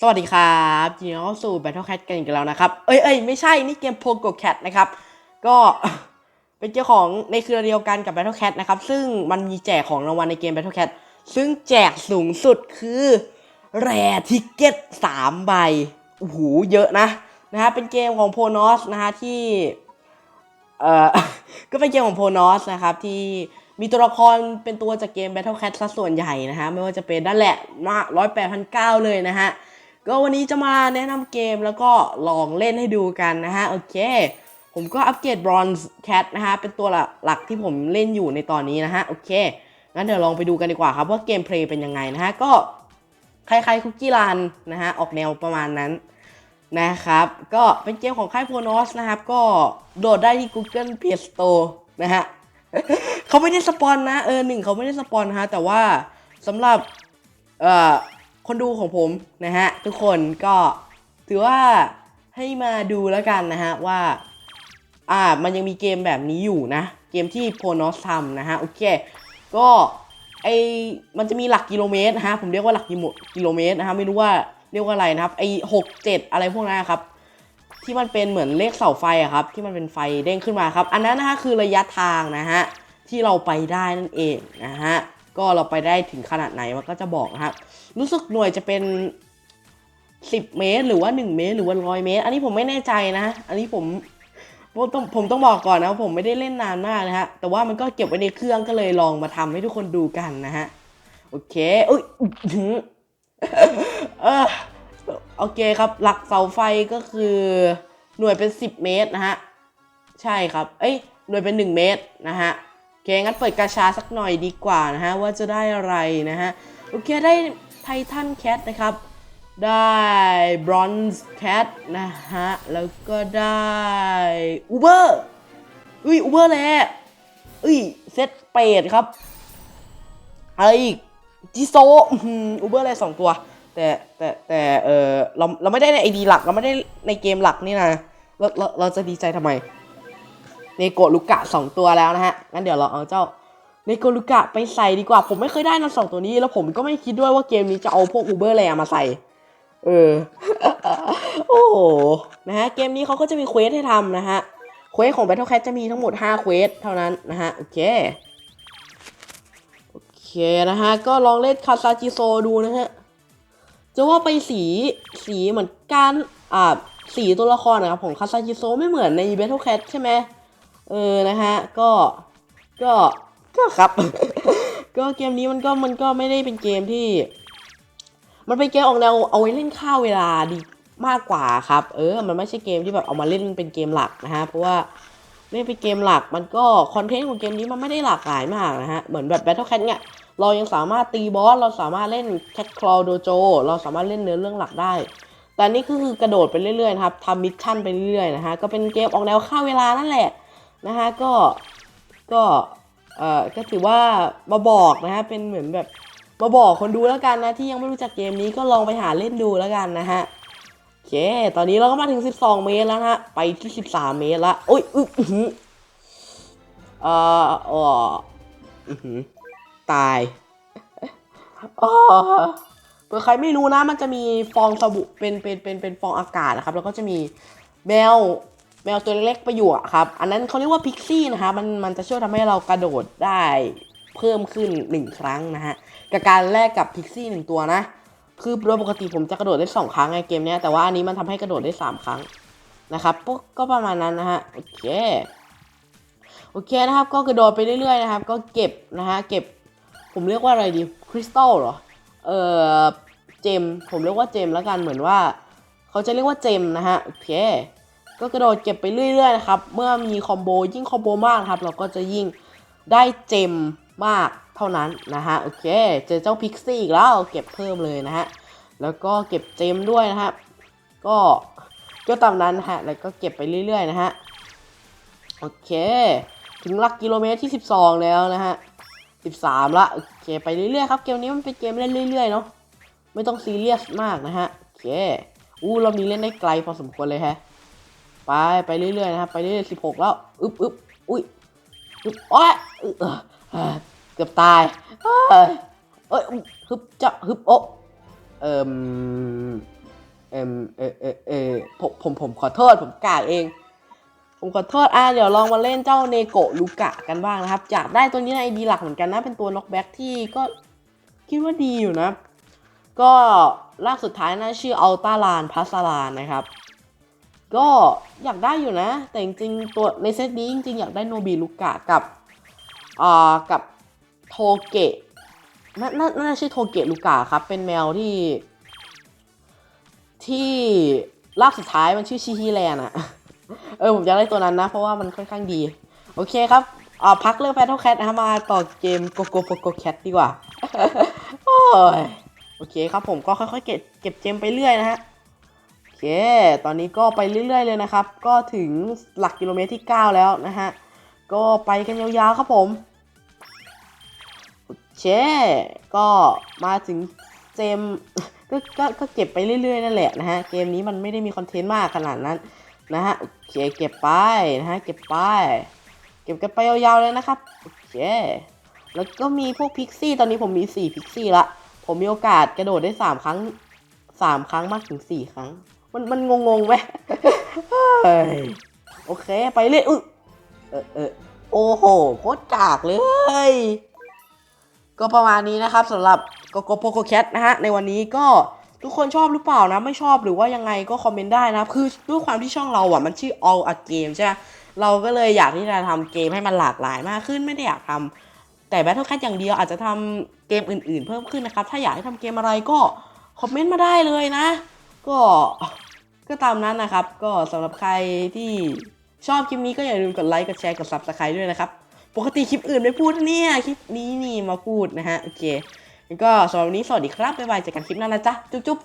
สวัสดีครับยินดีต้อนรับสู่ Battle Cat กันอีกแล้วนะครับ เอ้ยเอ้ยไม่ใช่ นี่เกม Pogo Cat นะครับ ก็เป็นเจ้าของในเครือเดียวกันกับ Battle Cat นะครับ ซึ่งมันมีแจกของรางวัลในเกม Battle Cat ซึ่งแจกสูงสุดคือแร่ทิกเก็ต3ใบ โอ้โห เยอะนะ นะฮะ เป็นเกมของโพนอสนะฮะที่ เอ่อ ก็เป็นเกมของโพนอสนะครับที่มีตัวละครเป็นตัวจากเกม Battle Cat ซะส่วนใหญ่นะฮะ ไม่ว่าจะเป็นนั่นแหละมาร้อยแปดพันเก้าเลยนะฮะ ก็วันนี้จะมาแนะนำเกมแล้วก็ลองเล่นให้ดูกันนะฮะ โอเค ผมก็อัปเกรด Bronze Cat นะฮะ เป็นตัวหลักที่ผมเล่นอยู่ในตอนนี้นะฮะ โอเค งั้นเดี๋ยวลองไปดูกันดีกว่าครับว่าเกมเพลย์เป็นยังไงนะฮะ ก็คล้ายๆคุกกี้รันนะฮะ ออกแนวประมาณนั้นนะครับ ก็เป็นเกมของค่ายโพนอสนะครับ ก็โหลดได้ที่ Google Play Store นะฮะเขาไม่ได้สปอนนะ เออหนึ่งเขาไม่ได้สปอนนะฮะ แต่ว่าสำหรับ เอ่อ คนดูของผมนะฮะทุกคนก็ถือว่าให้มาดูแล้วกันนะฮะว่าอ่ามันยังมีเกมแบบนี้อยู่นะ เกมที่โพนอสทำนะฮะโอเค ก็ไอมันจะมีหลักกิโลเมตรนะฮะผมเรียกว่าหลักกิโลกิโลเมตรนะฮะไม่รู้ว่าเรียกว่าอะไรนะครับไอหกเจ็ดอะไรพวกนั้นครับ ที่มันเป็นเหมือนเลขเสาไฟอะครับ ที่มันเป็นไฟเด้งขึ้นมาครับ อันนั้นนะฮะคือระยะทางนะฮะที่เราไปได้นั่นเองนะฮะ ก็เราไปได้ถึงขนาดไหนมันก็จะบอกนะครับรู้สึกหน่วยจะเป็น 10 เมตร หรือว่า 1 เมตร หรือว่าร้อยเมตร อันนี้ผมไม่แน่ใจนะ อันนี้ผมผมต้องผมต้องบอกก่อนนะผมไม่ได้เล่นนานมากนะฮะแต่ว่ามันก็เก็บไว้ในเครื่องก็เลยลองมาทำให้ทุกคนดูกันนะฮะโอเคอุ้ยเออโอเคครับ หลักเสาไฟก็คือหน่วยเป็น 10 เมตรนะฮะ ใช่ครับ เอ้ย หน่วยเป็น 1 เมตรนะฮะ เคงั้นเปิดกาชาสักหน่อยดีกว่านะฮะว่าจะได้อะไรนะฮะโอเคได้ไททันแคทนะครับ ได้บรอนซ์แคทนะฮะแล้วก็ได้อูเบอร์อุ้ยอูเบอร์แหละอุ้ยเซตเปดครับอะไรอีกจิโซอูเบอร์อะไรสองตัว แต่แต่แต่เออเราเราไม่ได้ในไอดีหลักเราไม่ได้ในเกมหลักนี่นะเราเราเราจะดีใจทำไม เนโกลูกะสองตัวแล้วนะฮะงั้นเดี๋ยวเราเอาเจ้าเนโกลูกะไปใส่ดีกว่า ผมไม่เคยได้นะสองตัวนี้ แล้วผมก็ไม่คิดด้วยว่าเกมนี้จะเอาพวกอูเบอร์แลมาใส่ เออ โอ้โห นะฮะ เกมนี้เขาก็จะมีเควสให้ทำนะฮะ เควสของ Battle Cat จะมีทั้งหมด 5 เควสเท่านั้นนะฮะ โอเค โอเคนะฮะ ก็ลองเล่นคาซาจิโซดูนะฮะ จะว่าไปสีสีเหมือนกัน อ่า สีตัวละครนะครับของคาซาจิโซไม่เหมือนใน Battle Cat ใช่ไหม เออนะฮะก็ก็ก็ครับ ก็เกมนี้มันก็มันก็ไม่ได้เป็นเกมที่ มันเป็นเกมออกแนวเอาไว้เล่นข้าวเวลาดีมากกว่าครับ เออ มันไม่ใช่เกมที่แบบเอามาเล่นเป็นเกมหลักนะฮะเพราะว่าเล่นเป็นเกมหลักมันก็คอนเทนต์ของเกมนี้มันไม่ได้หลากหลายมากนะฮะเหมือนแบบ Battle Cat เนี่ยเรายังสามารถตีบอสเราสามารถเล่น Cat Claw Dojo เราสามารถเล่นเนื้อเรื่องหลักได้ แต่นนี่ก็คือกระโดดไปเรื่อยๆนะครับทำมิชชั่นไปเรื่อยๆนะฮะก็เป็นเกมออกแนวฆ่าเวลานั่นแหละ นะฮะก็ก็เอ่อก็ถือว่ามาบอกนะฮะเป็นเหมือนแบบมาบอกคนดูแล้วกันนะที่ยังไม่รู้จักเกมนี้ก็ลองไปหาเล่นดูแล้วกันนะฮะโอเค ตอนนี้เราก็มาถึง 12 เมตรแล้วนะฮะไปที่ 13 เมตรละโอ้ยอึอื้อเอ่ออ๋ออื้อหือตายอ๋อเผื่อใครไม่รู้นะมันจะมีฟองสบู่เป็นเป็นเป็นเป็นฟองอากาศนะครับ แล้วก็จะมีแมว แมวตัวเล็กๆไปอยู่ครับ อันนั้นเขาเรียกว่าพิกซี่นะฮะมันมันจะช่วยทำให้เรากระโดดได้เพิ่มขึ้นหนึ่งครั้งนะฮะกับการแลกกับพิกซี่หนึ่งตัวนะ คือโดยปกติผมจะกระโดดได้สองครั้งในเกมนี้แต่ว่าอันนี้มันทำให้กระโดดได้สามครั้งนะครับปุ๊บก็ประมาณนั้นนะฮะโอเคโอเคนะครับ ก็กระโดดไปเรื่อยๆนะครับ ก็เก็บนะฮะเก็บ ผมเรียกว่าอะไรดีคริสตัลเหรอเออเจม ผมเรียกว่าเจมแล้วกันเหมือนว่า เขาจะเรียกว่าเจมนะฮะโอเค ก็กระโดดเก็บไปเรื่อยๆนะครับ เมื่อมีคอมโบยิ่งคอมโบมากครับ เราก็จะยิ่งได้เจมมากเท่านั้นนะฮะ โอเค เจอเจ้าพิกซี่อีกแล้วเก็บเพิ่มเลยนะฮะ แล้วก็เก็บเจมด้วยนะฮะ ก็ก็ตามนั้นนะฮะ แล้วก็เก็บไปเรื่อยๆนะฮะ โอเค ถึงหลักกิโลเมตรที่ 12 แล้วนะฮะ 13 ละ โอเค ไปเรื่อยๆครับ เกมนี้มันเป็นเกมเล่นเรื่อยๆเนาะ ไม่ต้องซีเรียสมากนะฮะ โอเค อู้เรามีเล่นได้ไกลพอสมควรเลยฮะ ไปไปเรื่อยๆนะครับ ไปเรื่อยๆ16แล้ว อึ๊บอึ๊บอุ้ยอึ๊บโอ้ยเกือบตายเอ้ยฮึบจะฮึบโอะเอ่มเอ็มเอเอเอผมผมผมขอโทษผมกากเอง ผมขอโทษอะเดี๋ยวลองมาเล่นเจ้าเนโกะลูกะกันบ้างนะครับอยากได้ตัวนี้ในไอดีหลักเหมือนกันนะ เป็นตัวน็อกแบ็กที่ก็คิดว่าดีอยู่นะ ก็ลากสุดท้ายนะชื่ออัลตาลานพัสลานนะครับ ก็อยากได้อยู่นะ แต่จริงๆตัวในเซตนี้จริงๆ อยากได้โนบิลูกะกับอ่ากับโทเกะน่าน่าน่าชื่อโทเกะลูกะครับ เป็นแมวที่ ที่ลากสุดท้ายมันชื่อชิฮิแลนอะเออผมอยากได้ตัวนั้นนะ เพราะว่ามันค่อนข้างดี โอเคครับอ่าพักเรื่อง Battle Cat นะมาต่อเกม Go Go Go Go Cat ดีกว่าโอ้ยโอเคครับผมก็ค่อยๆเก็บเก็บเจมไปเรื่อยนะฮะ เค ตอนนี้ก็ไปเรื่อย ๆ เลยนะครับ ก็ถึงหลักกิโลเมตรที่ 9 แล้วนะฮะ ก็ไปกันยาวๆครับผมโอเคก็มาถึงเจมก็ก็ก็เก็บไปเรื่อย ๆ นั่นแหละนะฮะ เกมนี้มันไม่ได้มีคอนเทนต์มากขนาดนั้นนะฮะ โอเค เก็บไปนะฮะ เก็บไป เก็บกันไปยาวๆเลยนะครับ โอเค แล้วก็มีพวกพิกซี่ ตอนนี้ผมมี 4 พิกซี่ละ ผมมีโอกาสกระโดดได้ 3 ครั้ง 3 ครั้งมากถึง 4 ครั้ง มันมันงงๆไหมเฮ้ยโอเค ไปเรื่อยอุ๊ยเออเออโอ้โหโคตรกากเลย ก็ประมาณนี้นะครับสำหรับโกโกโปโกแคทนะฮะ ในวันนี้ก็ทุกคนชอบหรือเปล่านะ ไม่ชอบหรือว่ายังไงก็คอมเมนต์ได้นะครับ คือด้วยความที่ช่องเราอะมันชื่อ all a game ใช่ไหมเราก็เลยอยากที่จะทำเกมให้มันหลากหลายมากขึ้นไม่ได้อยากทำแต่ Battle Cat อย่างเดียวอาจจะทำเกมอื่นๆ เพิ่มขึ้นนะครับ ถ้าอยากให้ทำเกมอะไรก็คอมเมนต์มาได้เลยนะ ก็ก็ตามนั้นนะครับ ก็สำหรับใครที่ชอบคลิปนี้ก็อย่าลืมกดไลค์ กดแชร์ กด subscribe ด้วยนะครับ ปกติคลิปอื่นไม่พูดเนี่ย คลิปนี้นี่มาพูดนะฮะ โอเคก็สำหรับวันนี้สวัสดีครับ บ๊ายบายเจอกันคลิปหน้านะจ๊ะ จุ๊บ